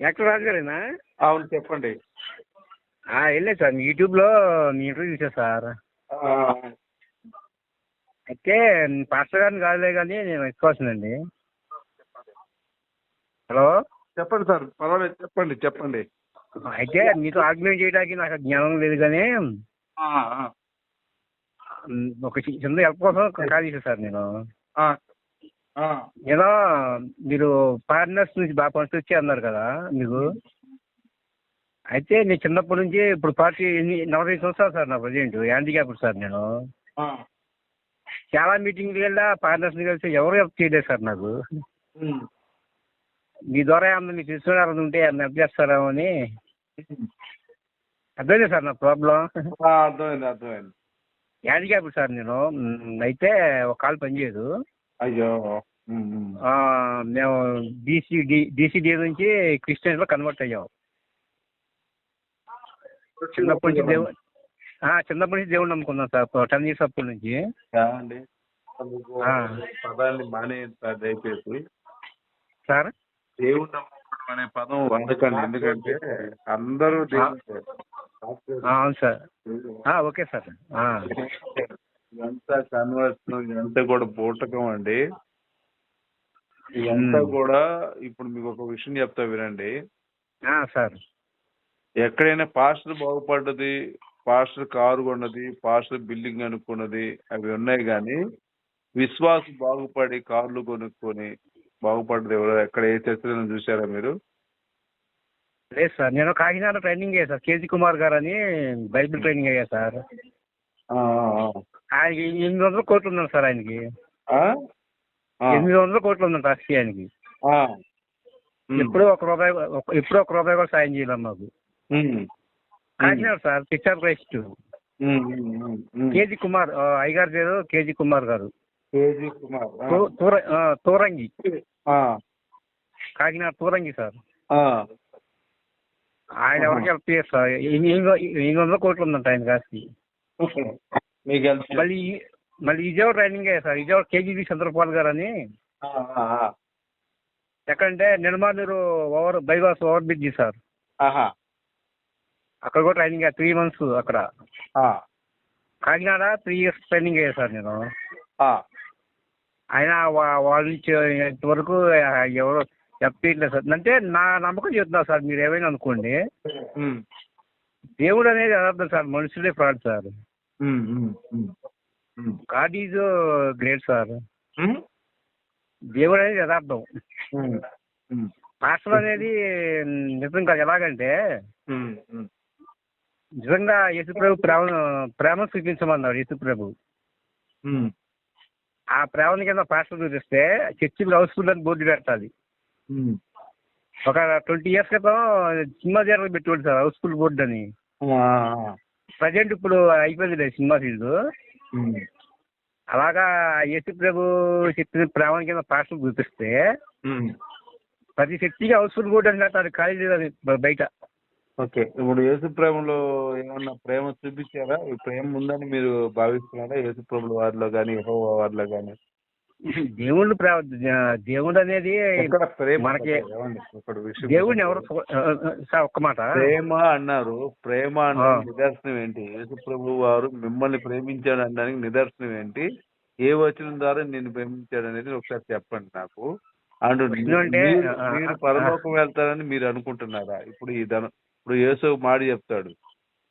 Actor రాజు గారేనా అవును చెప్పండి. ఆ, వెళ్ళలేదు సార్ యూట్యూబ్లో మీ ఇంటర్వ్యూ చూసా సార్. అయితే పాస్టర్ గారిని కాదులే కానీ నేను ఎత్తుకోవాల్సిందండి హలో? చెప్పండి సార్ పర్వాలేదు చెప్పండి చెప్పండి. అయితే మీతో ఆర్గ్యుమెంట్ చేయడానికి నాకు జ్ఞానం లేదు కానీ ఒక చిన్న హెల్ప్ కోసం కాల్ చేశాను సార్ నేను. ఏదో మీరు పార్ట్నర్స్ నుంచి బాగా వచ్చి అన్నారు కదా మీకు? అయితే నేను చిన్నప్పటి నుంచి ఇప్పుడు పార్టీ ఎన్ని నలభై సంవత్సరాలు సార్ నా ప్రజెంట్ హ్యాండిక్యాప్డ్ సార్ నేను. చాలా మీటింగ్లు వెళ్ళా పార్ట్నర్స్ని కలిసి ఎవరు హెల్ప్ చేయలేదు సార్ నాకు. మీ ద్వారా ఏమన్నా మీకు వాళ్ళు ఉంటే ఏమన్నా హెల్ప్ చేస్తారేమో అని. అర్థమైంది సార్ నా ప్రాబ్లం? అర్థమైంది అర్థమైంది. హ్యాండిక్యాప్డ్ సార్ నేను. అయితే ఒక కాలు పనిచేయదు. అయ్యో. మేము బీసీడి డీసీడీ నుంచి క్రిస్టియన్స్లో కన్వర్ట్ అయ్యాం. చిన్నప్పటి నుంచి దేవుడు ఆ, చిన్నప్పటి నుంచి దేవుడు నమ్ముకున్నాం సార్ టెన్ ఇయర్స్ అప్పటి నుంచి. పదాన్ని దయచేసి. సార్? దేవుడు నమ్ముకోవడం అనే పదం వాడకండి ఎందుకంటే అందరూ దేవుడే. అవును సార్. ఓకే సార్ ఇదంతా కన్వర్షన్ ఇదంతా కూడా బూటకం అండి. ఇదంతా. కూడా ఇప్పుడు మీకు ఒక విషయం చెప్తా వినండి. ఆ, సార్. ఎక్కడైనా పాస్టర్ బాగుపడ్డది పాస్టర్ కారు కొన్నది పాస్టర్ బిల్డింగ్ అనుకున్నది అవి ఉన్నాయి కానీ విశ్వాసం బాగుపడి కార్లు కొనుక్కొని బాగుపడ్డది ఎవరో ఎక్కడ ఏ చర్చలను చూసారా మీరు? లేదు సార్ నేను కాకినాడ ట్రైనింగ్ అయ్యా సార్ కేజీ కుమార్ గారు అని బైబిల్ ట్రైనింగ్ అయ్యా సార్. ఆయనకి ఎనిమిది వందల కోట్లు ఉన్నాను సార్ ఆయనకి. ఎనిమిది వందల కోట్లు ఉందంట రాజకీయ ఆయనకి. ఎప్పుడో ఒక రూపాయి ఎప్పుడో ఒక రూపాయి కూడా సాయం చేయాలి మాకు. Kakinada sir picture Christ. KG Kumar అయ్యగారి పేరు KG Kumar garu. KG Kumar Turangi. Kakinada Turangi sir. ఆయన ఎవరికి హెల్ప్ ఎనిమిది వందల- ఎనిమిది వందల కోట్లు ఉందంట ఆయన కాస్తి మీకు ఎంత- మళ్ళీ మళ్ళీ విజయవాడ ట్రైనింగ్ అయ్యా సార్ విజయవాడ కేజీబీ చంద్రపాల్ గారు అని. ఎక్కడంటే Nirmanuru over bypass over bridge sir. అక్కడ కూడా ట్రైనింగ్ అయ్యా త్రీ మంత్స్ అక్కడ కాకినాడ త్రీ ఇయర్స్ ట్రైనింగ్ అయ్యా సార్ నేను. ఆయన వాళ్ళ నుంచి ఇంతవరకు ఎవరు చెప్పట్లేదు సార్ అంటే నా నమ్మకం చెప్తున్నా సార్ మీరు ఏమైనా అనుకోండి. దేవుడు అనేది అర్థం సార్ మనుషులే fraud sir. God is great sir? దేవుడు అనేది యథార్థం. పాస్టర్ అనేది నిజం కాదు ఎలాగంటే. నిజంగా యేసుప్రభు ప్రేమ ప్రేమ చూపించమన్నాడు యేసుప్రభు. ఆ ప్రేమని కింద పాస్టర్ చూపిస్తే చర్చిలు హౌస్ఫుల్ అని బోర్డు పెట్టాలి. ఒక ట్వంటీ ఇయర్స్ క్రితం సినిమా థియేటర్ పెట్టుకోండి సార్ హౌస్ఫుల్ బోర్డు అని. ప్రజెంట్ ఇప్పుడు అయిపోయింది సినిమా మ్మ్. అలాగా యేసు ప్రభు చెప్పిన ప్రేమ కింద చూపిస్తే. ప్రతి శక్తికి ఖాళీ లేదు అది బ- బయట. ఓకే ఇప్పుడు యేసు ప్రేమలో ఏమన్నా ప్రేమ చూపించారా? ఈ ప్రేమ ఉందని మీరు భావిస్తున్నారా? యేసు ప్రభుల వారిలో కానీ యెహోవా వారిలో కానీ దేవుళ్ళు ప్రేమ దేవుడు అనేది మనకి దేవుడిని ఎవరు ఒక్క మాట. ప్రేమ అన్నారు. ప్రేమ అన్న. నిదర్శనం ఏంటి? యేసు ప్రభు వారు మిమ్మల్ని ప్రేమించాడు అనడానికి నిదర్శనం ఏంటి? ఏ వచనం ద్వారా నేను ప్రేమించాడు అనేది ఒకసారి చెప్పండి నాకు. అంటే, పరలోకం వెళ్తారని మీరు అనుకుంటున్నారా? ఇప్పుడు ఈ ధనం ఇప్పుడు యేసు మాట చెప్తాడు.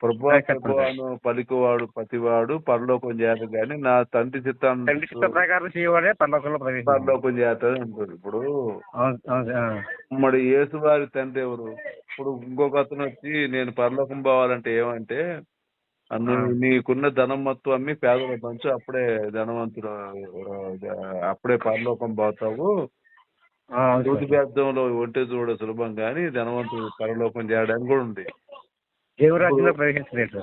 ప్రభు. ప్రభువాను పలికివాడు పతివాడు పరలోకం చేత గాని నా తండ్రి చిత్త ప్రకారం చేయవాడే పరలోకంలో పరలోకం చేస్తాడు అంటాడు ఇప్పుడు. మరి యేసు వారి తండ్రి ఎవరు ఇప్పుడు ఇంకొక అతను వచ్చి నేను పరలోకం పోవాలంటే ఏమంటే. నీకున్న ధనం మొత్తం అమ్మి పేదల పంచు అప్పుడే ధనవంతుడు అప్పుడే పరలోకం పోతావు సార్. బేద్దంలో ఒంటె చూడ సులభం కానీ ధనవంతుడు పరలోకం చేయడానికి కూడా ఉంది దేవుడు రాజ్యంలో ప్రవేశించలేదు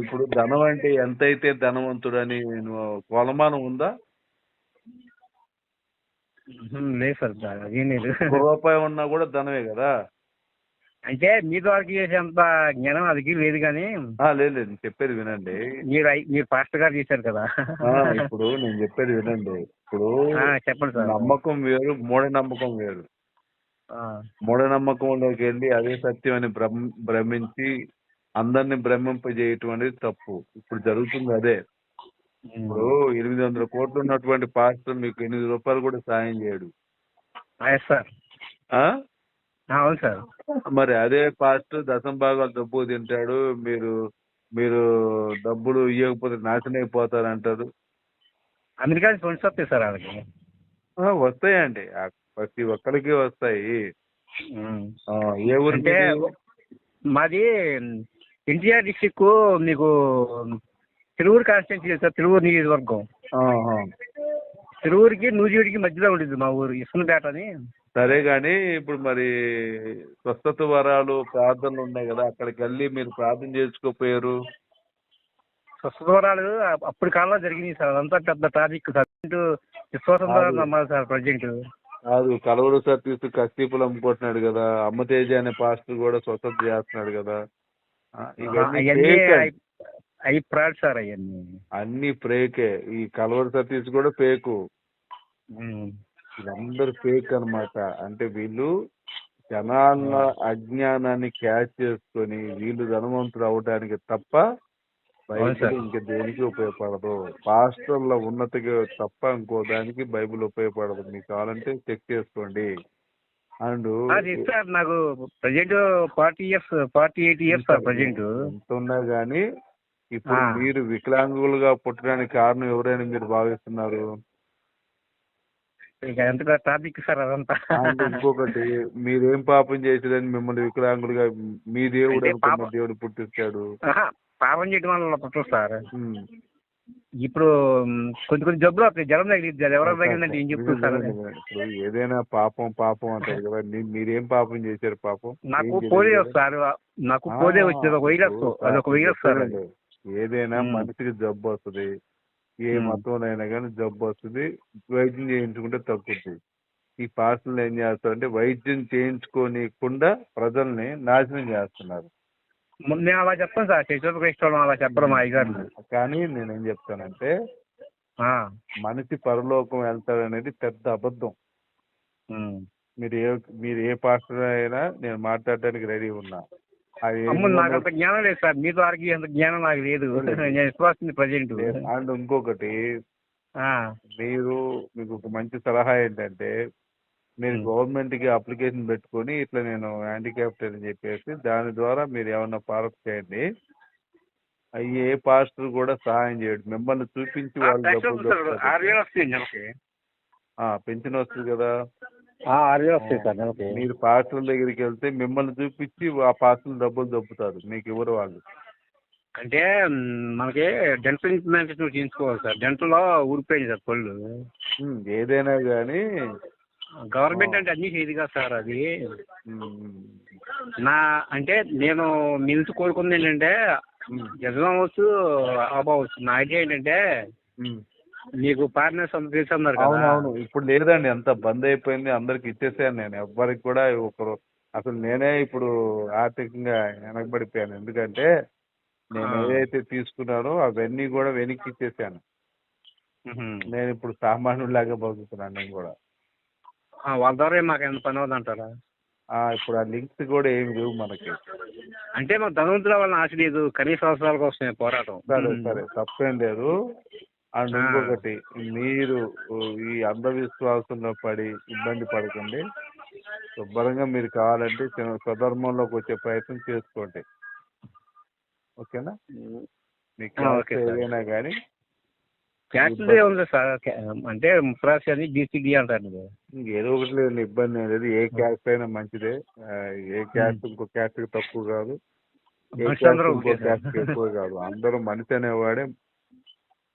ఇప్పుడు ధనం అంటే ఎంతైతే ధనవంతుడు అని నువ్వు కొలమానం ఉందా? లేదు సార్ అదేం లేదు. రూపాయి ఉన్నా కూడా ధనమే కదా? అంటే మీ ద్వారా చేసేంత జ్ఞానం అది లేదు కానీ లేదు లేదు చెప్పేది వినండి. మీరు మీరు పాస్టర్ గారు చేశారు కదా. ఇప్పుడు నేను చెప్పేది వినండి. ఇప్పుడు చెప్పండి సార్. నమ్మకం వేరు మూఢ నమ్మకం వేరు. ఆ, మూఢనమ్మకంలోకి వెళ్ళి అదే సత్యం అని భ్రమ భ్రమించి అందరిని భ్రమింపజేయటం అనేది తప్పు. ఇప్పుడు జరుగుతుంది అదే. ఇప్పుడు ఎనిమిది వందల కోట్లు ఉన్నటువంటి పాస్టర్ మీకు ఎనిమిది రూపాయలు కూడా సాయం చేయడు. సార్. అవును సార్. మరి అదే పాస్టర్ దశం భాగాలు డబ్బు తింటాడు మీరు మీరు డబ్బులు ఇవ్వకపోతే నాశనం అయిపోతారు అంటారు అమెరికా నుంచి ఫండ్స్ వస్తాయి సార్ వాళ్ళకి వస్తాయండి ప్రతి ఒక్కరికి వస్తాయి. ఏ ఊరు అంటే మీది? ఎన్టీఆర్ డిస్టిక్ మీకు తిరువురు కాన్స్టిట్యూన్సీ సార్ తిరువురు నియోజకవర్గం. తిరువురికి నూజివీడికి మధ్యలో ఉంటుంది మా ఊరు ఇసునపేట అని. సరే గాని ఇప్పుడు మరి స్వస్థత వరాలు ప్రార్థనలు ఉన్నాయి కదా అక్కడికి వెళ్ళి మీరు ప్రార్థన చేసుకోపోయారు? స్వస్థవరాలు అప్పుడు కాలంలో జరిగినాయి సార్. అదంతా పెద్ద ట్రాఫిక్ సార్. విశ్వాసం ద్వారా. నమ్మాలి సార్ ప్రజెంట్. కాదు కలవరు సతీష్ కస్తీపులు అమ్ముకుంటున్నాడు కదా. అమ్మతేజ అనే పాస్టర్ కూడా స్వస్థత చేస్తున్నాడు కదా. అవి ఫ్రాడ్ సార్ అవన్నీ అన్ని ఫేకే. ఈ కలవరు సతీష్ కూడా ఫేకు. వీళ్ళందరూ ఫేక్ అన్నమాట. అంటే వీళ్ళు జనాల అజ్ఞానాన్ని క్యాచ్ చేసుకొని వీళ్ళు ధనవంతులు అవడానికి తప్ప బైబిల్. ఇంక దేనికి ఉపయోగపడదు. పాస్టర్ల ఉన్నతికి తప్ప ఇంకో దానికి బైబిల్ ఉపయోగపడదు. మీకు కావాలంటే చెక్ చేసుకోండి. అండ్ సార్ నాకు present forty years forty eight years sir present. ఉన్నా గానీ ఇప్పుడు. మీరు వికలాంగులుగా పుట్టడానికి కారణం ఎవరైనా మీరు భావిస్తున్నారు? ట్రాఫిక్ సార్ అదంతా. ఇంకొకటి మీరేం పాపం చేసేదని మిమ్మల్ని వికలాంగులుగా మీ దేవుడు దేవుడు ఆహా, పాపం చేయడం వల్ల పుట్టదు సార్. ఇప్పుడు కొన్ని కొన్ని జబ్బులు వస్తాయి జ్వరం తగిలింది ఎవరో తగిలిందంటే ఏం చెప్తుంది సార్? ఇప్పుడు ఏదైనా పాపం పాపం అంటారు కదా మీరేం పాపం చేశారు పాపం నాకు పోలియో చేశారు? సార్ నాకు ఆ, పోలియో వచ్చేది ఒక వైరస్ ఇప్పుడు అది ఒక వైరస్ సార్ అది. చెప్పండి. ఏదైనా. మనిషికి జబ్బు వస్తుంది ఏ. మతంలోనైనా కానీ జబ్బు వస్తుంది వైద్యం చేయించుకుంటే తగ్గుద్ది ఈ పార్సల్ ఏం చేస్తారంటే వైద్యం చేయించుకోనికుండా ప్రజల్ని నాశనం చేస్తున్నారు మేము అలా చెప్పాం సార్. చైతన్య క్రైస్తవం అలా చెప్పడం మా అయ్యగారు. కానీ నేనేం చెప్తానంటే ఆ, మనిషి పరలోకం వెళ్తాడనేది పెద్ద అబద్ధం. మీరు ఏ మీరు ఏ పాస్టర్ అయినా నేను మాట్లాడడానికి రెడీ ఉన్నా. అది నాకు అంత జ్ఞానం లేదు సార్. మీతో ఆర్గ్యూ అంత జ్ఞానం నాకు లేదు. నేను విశ్వాసం ప్రజెంట్. అండ్ ఇంకొకటి మీరు మీకు ఒక మంచి సలహా ఏంటంటే మీరు Hmm. గవర్నమెంట్కి అప్లికేషన్ పెట్టుకొని ఇట్లా నేను హ్యాండిక్యాప్ట్ అని చెప్పేసి దాని ద్వారా మీరు ఏమన్నా ఫారప్ చేయండి. అవి ఏ పాస్టర్ కూడా సహాయం చేయడు. మిమ్మల్ని చూపించి వాళ్ళు పెన్షన్ వస్తుంది కదా. మీరు పాస్టర్ల దగ్గరికి వెళ్తే మిమ్మల్ని చూపించి ఆ పాస్టర్లు డబ్బులు దొబ్బుతారు. మీకు ఇవ్వరు వాళ్ళు? అంటే మనకి డెంటల్ ఇంప్లాంటేషన్ చేయించుకోవాలి సార్. డెంటల్లో ఊరిపోయింది సార్ పళ్ళు. ఏదైనా కానీ గవర్నమెంట్ అంటే అన్ని చేయదు కదా సార్ అది. నా అంటే నేను మీ నుంచి కోరుకుంది ఏంటంటే ఉమ్, నిజం అవ్వచ్చు అవ్వచ్చు నా ఐడియా ఏంటంటే. మీకు పార్ట్నర్స్ అంత కదా. అవునవును. ఇప్పుడు లేదండి అంత బంద్ అయిపోయింది అందరికి ఇచ్చేసాను నేను. ఎవ్వరికి కూడా ఒకరు అసలు నేనే ఇప్పుడు ఆర్థికంగా వెనకబడిపోయాను. ఎందుకంటే నేను. ఏదైతే తీసుకున్నానో అవన్నీ కూడా వెనక్కి ఇచ్చేసాను. నేను ఇప్పుడు సామాన్యులాగా బతుకుతున్నాను నేను కూడా. వాళ్ళ ద్వారా మాకు ఎంత పని అవుతుంది అంటారా ఆ ఇప్పుడు ఆ లింక్స్ కూడా ఏమి లేవు మనకి. అంటే మా ధనవంతుల వల్ల ఆశ లేదు కనీస అవసరాల కోసం పోరాటం. సరే. సరే తప్పేం లేదు. అండ్. ఇంకొకటి మీరు ఈ అంధవిశ్వాసంలో పడి ఇబ్బంది పడకండి. శుభ్రంగా మీరు కావాలంటే స్వధర్మంలోకి వచ్చే ప్రయత్నం చేసుకోండి. ఓకేనా? మీ ఆ, క్లాస్ ఓకే సార్. ఏదైనా కానీ క్యాస్ట్లే ఉంది సార్. అంటే ముఫ్రాసి అని బీసీడీ అంటారు. ఏదో ఒకటి లేదు ఇబ్బంది ఏం లేదు. ఏ క్యాస్ట్ అయినా మంచిదే. ఏ క్యాస్ట్ ఇంకో క్యాస్ట్ తక్కువ కాదు. ఏ క్యాస్ట్ ఇంకో. క్యాస్ట్ ఎక్కువ కాదు. అందరూ మనిషి అనేవాడే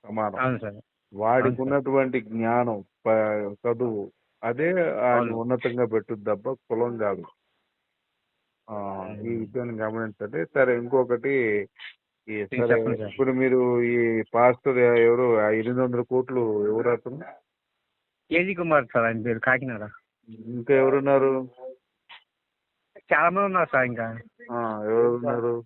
సమానం. వాడికి. ఉన్నటువంటి జ్ఞానం చదువు అదే ఆయన. ఉన్నతంగా పెట్టుద్ది తప్ప కులం కాదు. ఆ, ఈ విషయాన్ని గమనించండి. సరే ఇంకొకటి ఇప్పుడు మీరు ఈ పాస్టర్ ఎవరు ఎనిమిది వందల కోట్లు ఎవరు అతను కేజీ కుమార్ సార్ ఆయన పేరు కాకినాడ. ఇంకా ఎవరున్నారు? చాలా మంది ఉన్నారు సార్ ఇంకా. ఆ, ఎవరు ఉన్నారు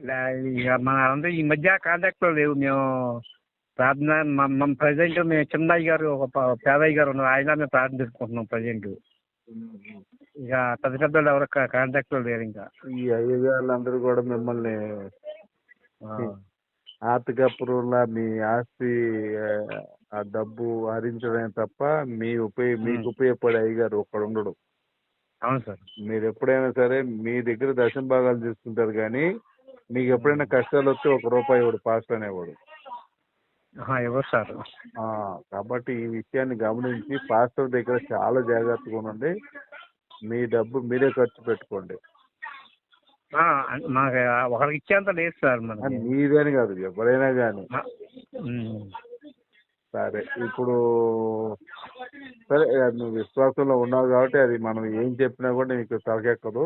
లే- ఇక మన అంటే ఈ మధ్య కాంటాక్ట్లో లేవు. మేము ప్రార్థన ప్రజెంట్ మేము చిన్నయ్య గారు ఒక పేదయ్య గారు ఉన్నారు. ఆయన మేము ప్రార్థన చేసుకుంటున్నాం ప్రజెంట్ ఇక పెద్ద పెద్ద వాళ్ళు ఎవరు కాంటాక్ట్ లేరు ఇంకా. ఈ అయ్యగారులందరూ కూడా మిమ్మల్ని ఆ. ఆర్థికపురంలా మీ ఆస్తి ఆ, డబ్బు హరించడమే తప్ప మీ ఉపయోగ మీకు ఉపయోగపడే అయ్యగారు ఒక్కడు ఉండడు. అవును సార్. మీరు ఎప్పుడైనా సరే మీ దగ్గర దశం భాగాలు తీసుకుంటారు కానీ మీకు ఎప్పుడైనా కష్టాలు వస్తే ఒక రూపాయి ఇవ్వడు పాస్టర్ అనేవాడు. ఎవరు సార్. ఆ, కాబట్టి ఈ విషయాన్ని గమనించి పాస్టర్ దగ్గర చాలా జాగ్రత్తగా ఉండండి. మీ డబ్బు మీరే ఖర్చు పెట్టుకోండి. మాకు ఒకరికి ఇచ్చేంత లేదు సార్ మనకి. మీదని కాదు ఎవరైనా కానీ. సరే ఇప్పుడు సరే నువ్వు విశ్వాసంలో ఉన్నావు కాబట్టి అది మనం ఏం చెప్పినా కూడా నీకు తలకెక్కదు.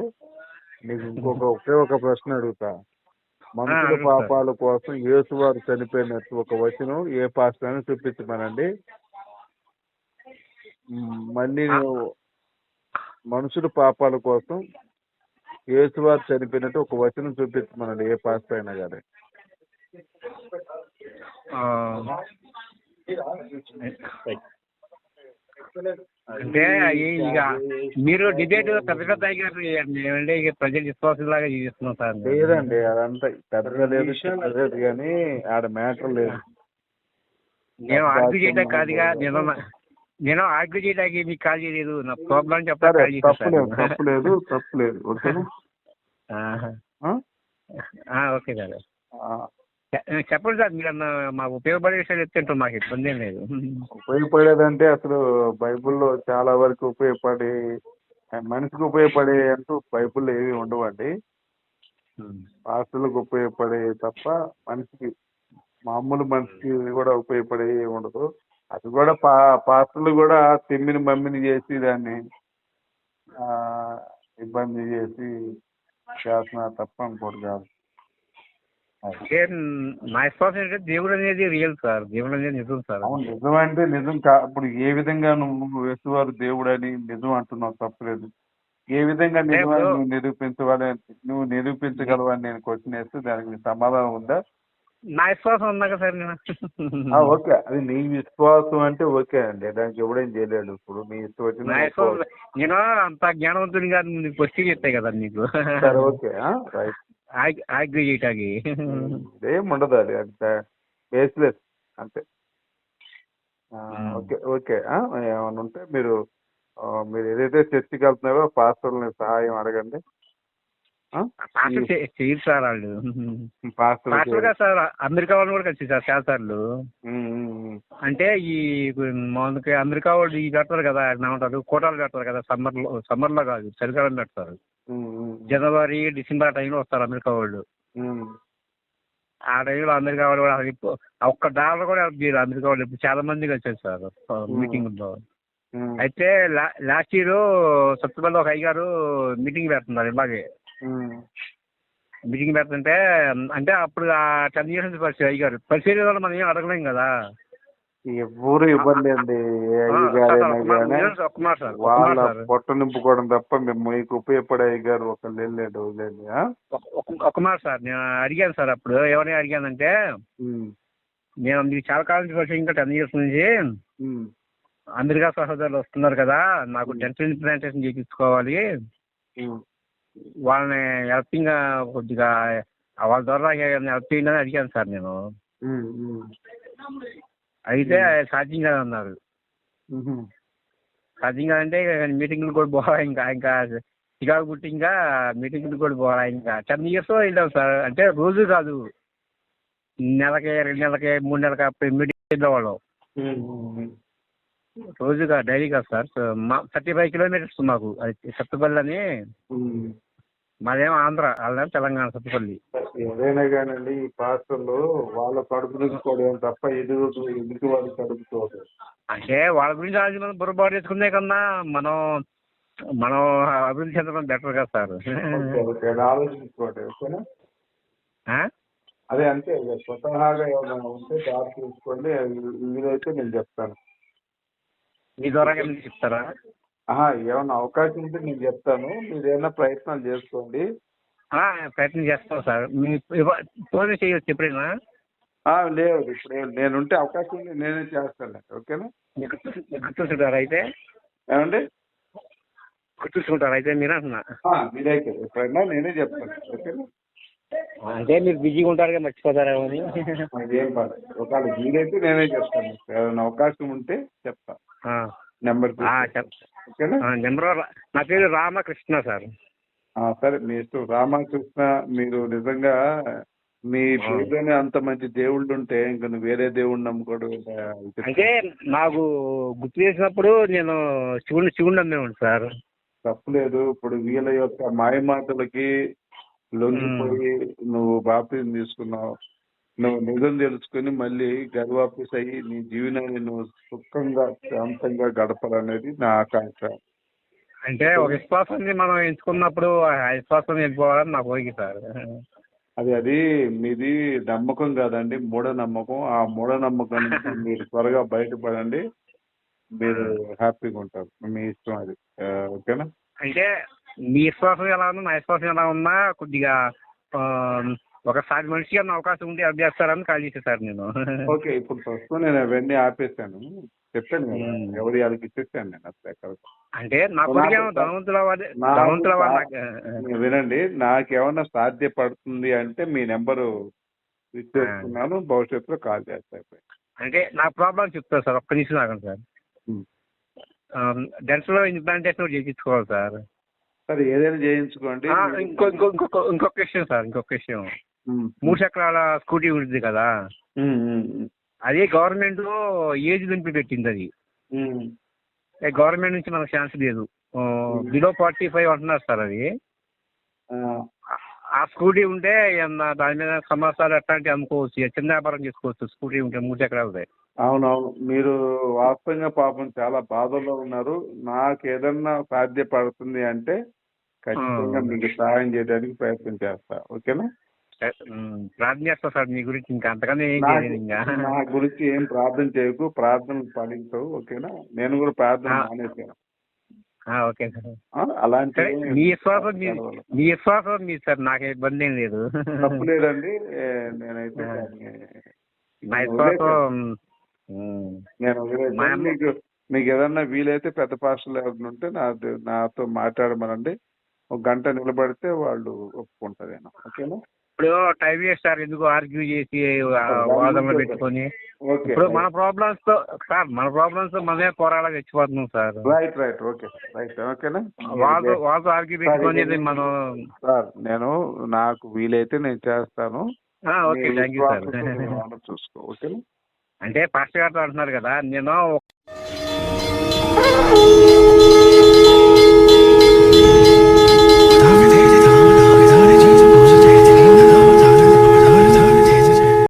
నీకు ఇంకొక ఒకే ఒక ప్రశ్న అడుగుతా. మనుషుల. పాపాల కోసం యేసువారు చనిపోయినట్టు ఒక వచనం ఏ పాస్టర్ అని చూపించమనండి. మళ్ళీ నువ్వు మనుషుల పాపాల కోసం యేసువారు చనిపోయినట్టు ఒక వచనం చూపించమనండి ఏ పాస్టర్ అయినా కానీ అంటే ఇక మీరు డిబేట్ పెద్ద పెద్ద ఏమంటే ఇక ప్రజలు విశ్వాసంలాగా జీవిస్తున్నాం సార్. లేదండి అదంతా పెద్దగా లేదు లేదు కానీ ఆడ మ్యాటర్ లేదు. నేను ఆర్గ్యూ చేయడానికి కాదుగా నేను నేను ఆర్గ్యూ చేయడానికి మీకు కాల్ చేయలేదు. నా ప్రాబ్లం చెప్పడానికి కాల్ తప్పు లేదు తప్పు లేదు తప్పు లేదు ఓకేనా? Okay sir. చెప్పండి సార్ మీరు అన్న మాకు ఉపయోగపడే విషయాలు చెప్తుంటాం మాకు ఇబ్బంది ఏం లేదు. ఉపయోగపడేదంటే అసలు బైబిల్లో చాలా వరకు ఉపయోగపడే మనిషికి ఉపయోగపడే అంటూ బైబిల్లో ఏవి ఉండవండి. పాస్టర్లకు ఉపయోగపడే తప్ప మనిషికి మామూలు మనిషికి కూడా ఉపయోగపడే ఉండదు. అది కూడా పా పాస్టర్లు కూడా తిమ్మిని మమ్మిని చేసి దాన్ని ఆ, ఇబ్బంది చేసి చేస్తున్నారు తప్ప ఇంకోటి కాదు. అంటే నా విశ్వాసం ఏంటంటే దేవుడు అనేది రియల్ సార్. దేవుడు అనేది నిజం సార్ అవును నిజం అంటే నిజం కా ఇప్పుడు ఏ విధంగా నువ్వు యేసువారు దేవుడు అని నిజం అంటున్నావు తప్పలేదు. ఏ విధంగా నిజం నువ్వు నిరూపించవాలి నువ్వు నిరూపించగలవని నేను క్వశ్చన్ వేస్తే దానికి సమాధానం ఉందా? నా విశ్వాసం ఉన్నాక సార్ నేను. ఓకే. అది నీ విశ్వాసం అంటే ఓకే అండి. దానికి ఎవడేం చేయలేడు. ఇప్పుడు నీ ఇష్టం వచ్చిన నేను అంత జ్ఞానవంతుని గారు నీకు చెప్తాయి కదా నీకు. సరే ఓకే. రైట్. ఆగ్రీ చేయటానికి ఏం ఉండదు అది. అది బేస్లెస్ అంతే. Okay okay. ఆ, ఏమన్నా ఉంటే మీరు మీరు ఏదైతే చర్చికి వెళ్తున్నారో పాస్టర్ని సహాయం అడగండి? పాస్టర్ చే- చేయరు సార్ వాళ్ళు. పాస్టర్గా సార్ అమెరికా వాళ్ళు కూడా కలిసి సార్ చాలా సార్లు. అంటే ఈ మనకి అమెరికా వాళ్ళు ఈ పెడతారు కదా ఏమంటారు కోటాలు పెడతారు కదా సమ్మర్లో సమ్మర్లో కాదు చలికాలం పెడతారు జనవరి డిసెంబర్ టైంలో వస్తారు అమెరికా వాళ్ళు ఆ టైంలో అమెరికా వాళ్ళు కూడా ఒక్క డాలర్ కూడా మీరు అమెరికా వాళ్ళు ఇప్పుడు చాలా మంది కలిసారు సార్ మీటింగ్లో అయితే లాస్ట్ ఇయర్ సత్తుపల్లి ఒక అయ్యగారు మీటింగ్ పెడుతున్నారు ఇలాగే. మీటింగ్ పెడుతుంటే అంటే అప్పుడు ఆ టెన్ ఇయర్స్ నుంచి పరిచయం అయ్యారు. పరిచయం వల్ల మనం ఏం అడగలేం కదా. ఎవరు ఇబ్బంది అండి వాళ్ళ. పొట్ట నింపుకోవడం తప్ప మేము మీకు ఉపయోగపడే గారు? ఒక- ఒక- ఒక మాట సార్ నేను అడిగాను సార్ అప్పుడు ఎవరిని అడిగానంటే నేను మీకు చాలా కాలం నుంచి ఇంకా టెన్ ఇయర్స్ నుంచి. అమెరికా సహోదరులు వస్తున్నారు కదా నాకు డెంటల్ ఇంప్లాంటేషన్ చేయించుకోవాలి. వాళ్ళని హెల్పింగ్ కొద్దిగా వాళ్ళ ద్వారా హెల్ప్ చేయండి అని అడిగాను సార్ నేను. అయితే సాధ్యం కాదన్నారు. సాధ్యం కాదంటే మీటింగ్లు కూడా పోవా ఇంకా ఇంకా చికాకు పుట్టి ఇంకా మీటింగ్లు కూడా పోవా ఇంకా. టెన్ ఇయర్స్ వెళ్ళాం సార్. అంటే రోజు కాదు. నెలకి రెండు నెలకి మూడు నెలలకి అప్పుడు మీటింగ్ వెళ్ళేవాళ్ళం రోజుగా డైలీ కాదు సార్. మా థర్టీ ఫైవ్ కిలోమీటర్స్ మాకు. అది సత్తుపల్లి అని మాదేమో ఆంధ్ర వాళ్ళేమో తెలంగాణ సత్తుపల్లి. ఏదైనా కానండి ఈ పాస్టర్లు వాళ్ళ కడుపు నింపుకోవడం తప్ప ఎదురు ఎదుటి వాళ్ళు కడుపుకోవడం అంటే వాళ్ళ గురించి ఆలోచించి మనం బుర్రబాటు చేసుకునే కన్నా మనం మనం అభివృద్ధి చెందడం బెటర్ కదా సార్. ఆలోచించుకోండి ఓకేనా? అదే అంతే స్వతహాగా ఏమైనా ఉంటే దారి చూసుకోండి వీలైతే నేను చెప్తాను. మీ ద్వారా చెప్తారా? ఆహా ఏమైనా అవకాశం ఉంటే నేను చెప్తాను. మీరు ఏమైనా ప్రయత్నాలు చేసుకోండి. ఆ, ప్రయత్నం చేస్తాం సార్. మీ ఇవ్వ- ఫోన్ చేయొచ్చు ఎప్పుడైనా? ఆ, లేదు ఇప్పుడు ఏం- నేనుంటే అవకాశం ఉంది నేనే చేస్తాను. ఓకేనా? మీకు గుర్తు- మీకు గుర్తుంటారా అయితే? ఏమండి? గుర్తుంచుకుంటారు అయితే? మీరు అంటున్నా. మీరే కదా ఎప్పుడైనా నేనే చెప్తాను. ఓకేనా? అంటే మీరు బిజీగా ఉంటారు కదా మర్చిపోతారేమో అని. ఏం పర్లేదు ఒకవేళ వీలైతే నేనే చెప్తాను ఏదైనా అవకాశం ఉంటే చెప్తా. ఆ, నెంబర్ ఆ, చెప్ ఓకేనా? నెంబర్ నా పేరు రామకృష్ణ సార్. ఆ, సరే మీ ఇష్టం. రామకృష్ణ మీరు నిజంగా మీ పేరులోనే అంత మంచి దేవుళ్ళు ఉంటే ఇంకా నువ్వు వేరే దేవుడిని ఇది అంటే నాకు గుర్తు చేసినప్పుడు నేను శివుని శివుని నమ్మేవాడు సార్. తప్పులేదు. ఇప్పుడు వీళ్ళ యొక్క మాయమాటలకి లొంగిపోయి నువ్వు బాప్తిజం తీసుకున్నావు. నువ్వు నిజం తెలుసుకుని మళ్ళీ గర్వాఫీస్ అయ్యి నీ జీవనాన్ని నువ్వు సుఖంగా శాంతంగా గడపాలనేది నా ఆకాంక్ష. అంటే ఒక విశ్వాసాన్ని మనం ఎంచుకున్నప్పుడు ఆ విశ్వాసం వెళ్ళిపోవాలని నా కోరిక సార్. అది అది మీది నమ్మకం కాదండి మూఢ నమ్మకం ఆ మూఢ నమ్మకం నుంచి మీరు త్వరగా బయటపడండి. మీరు హ్యాపీగా ఉంటారు. మీ ఇష్టం అది. ఓకేనా? అంటే మీ విశ్వాసం ఎలా ఉన్నా నా విశ్వాసం ఎలా ఉన్నా కొద్దిగా ఒక సాటి మనిషికి అన్న అవకాశం ఉంటే అది చేస్తారని కాల్ చేసే సార్ నేను. ఓకే ఇప్పుడు ప్రస్తుతం నేను అవన్నీ ఆపేశాను. చెప్పాను కదా. ఎవరి వాళ్ళకి ఇచ్చేసాను నేను అసలు ఎక్కడ. అంటే నా ధనవంతుల వినండి నాకేమన్నా సాధ్యపడుతుంది అంటే మీ నెంబరు ఇచ్చేస్తున్నాను భవిష్యత్తులో కాల్ చేస్తాను అంటే నా ప్రాబ్లం చెప్తాను సార్ ఒక్క నిమిషం ఆగండి సార్. డెన్స్లో ఇంప్లాంటేషన్ చేయించుకోవాలి సార్. సరే ఏదైనా చేయించుకోండి. ఇంకో ఇంకో ఇంకొక విషయం సార్ ఇంకొక విషయం. మ్మ్. మూడు చక్రాల స్కూటీ ఉంటుంది కదా. అది గవర్నమెంట్ ఏజ్ లిమిట్ పెట్టింది అది. గవర్నమెంట్ నుంచి మనకు ఛాన్స్ లేదు. బిలో ఫార్టీ ఫైవ్ అంటున్నారు సార్ అది. ఆ, స్కూటీ ఉంటే ఏమన్నా దాని మీద సమస్యలు అట్లాంటివి అమ్ముకోవచ్చు? చిన్న వ్యాపారం చేసుకోవచ్చు స్కూటీ ఉంటే మూడు చక్రాలది అవునవును. మీరు వాస్తవంగా పాపం చాలా బాధల్లో ఉన్నారు. నాకు ఏదన్నా సాధ్యపడుతుంది అంటే ఖచ్చితంగా. మీకు సహాయం చేయడానికి ప్రయత్నం చేస్తా. ఓకేనా? ప్రార్థన చేస్తా సార్ మీ గురించి ఇంకా అంతకన్నా ఏం చేయలేదు ఇంకా. నా గురించి ఏం ప్రార్థన చేయకు ప్రార్థనలు ఫలించవు ఓకేనా? నేను కూడా ప్రార్థన ఓకే సార్. అలాంటి మీ విశ్వాసం మీ మీ విశ్వాసం మీ సార్ నాకే ఇబ్బంది ఏం లేదు. తప్పు లేదండి నేనైతే నా నేను విశ్వాసం మీకు మీకు ఏదన్నా వీలైతే పెద్ద పాస్టర్లు ఎవరైనా ఉంటే నా నాతో మాట్లాడమనండి. ఒక గంట నిలబడితే వాళ్ళు ఒప్పుకుంటారు. ఓకేనా? ఇప్పుడు టైం సార్ ఎందుకు ఆర్గ్యూ చేసి వాదనలు పెట్టుకొని. ఇప్పుడు మన ప్రాబ్లమ్స్తో సార్ మన ప్రాబ్లమ్స్తో మనమే పోరాడాలి తెచ్చిపోతున్నాం sir. Right right okay right ఓకేనా? వాళ్ళతో వాళ్ళతో ఆర్గ్యూ పెట్టుకొని మనం సార్ నేను నాకు వీలైతే నేను చేస్తాను. ఓకే థ్యాంక్ యూ సార్ చూసుకో ఓకేనా? అంటే పాస్టర్ గారితో అంటున్నారు కదా నేను